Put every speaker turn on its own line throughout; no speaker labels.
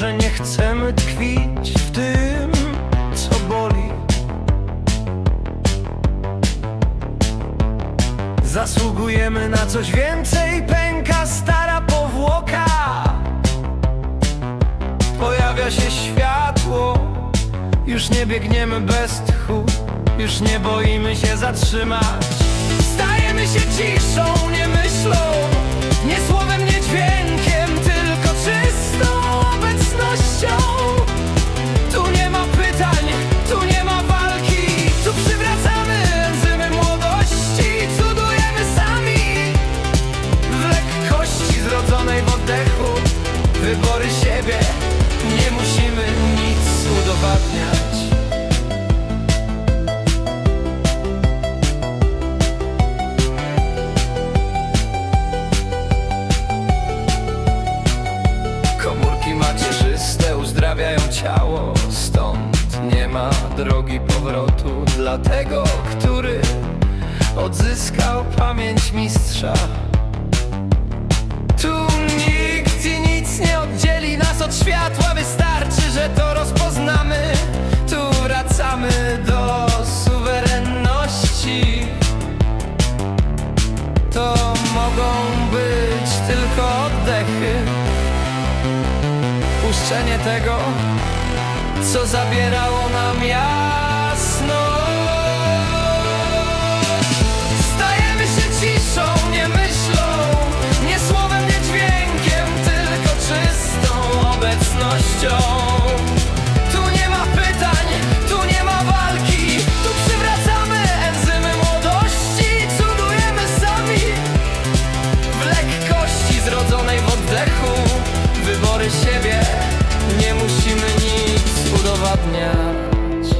że nie chcemy tkwić w tym, co boli. Zasługujemy na coś więcej, pęka stara powłoka. Pojawia się światło, już nie biegniemy bez tchu, już nie boimy się zatrzymać. Stajemy się ciszą, nie ciało Stąd nie ma drogi powrotu Dla tego, który odzyskał pamięć mistrza. Tu nikt i nic nie oddzieli nas od światła. Wystarczy, że to rozpoznamy. Tu wracamy do suwerenności. To mogą być tylko oddechy. Puszczenie tego, co zabierało nam jasno. Udowadniać.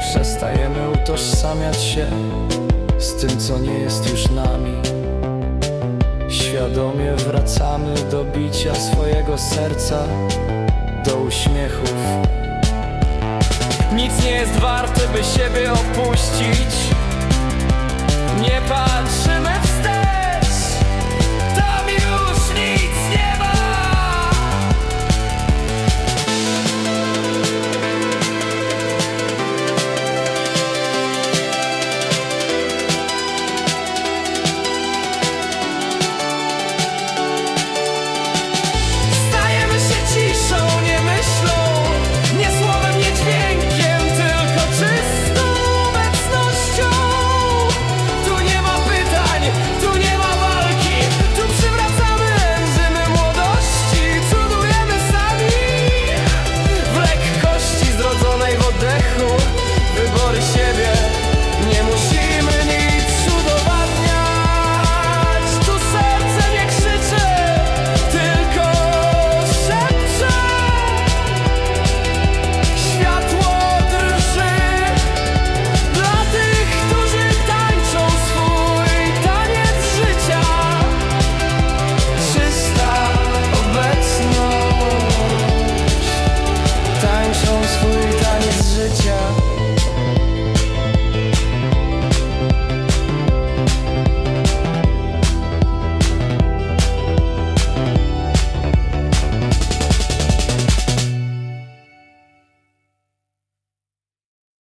Przestajemy utożsamiać się Z tym, co nie jest już nami. Świadomie wracamy do bicia swojego serca Do uśmiechów. Nic nie jest warte, by siebie opuścić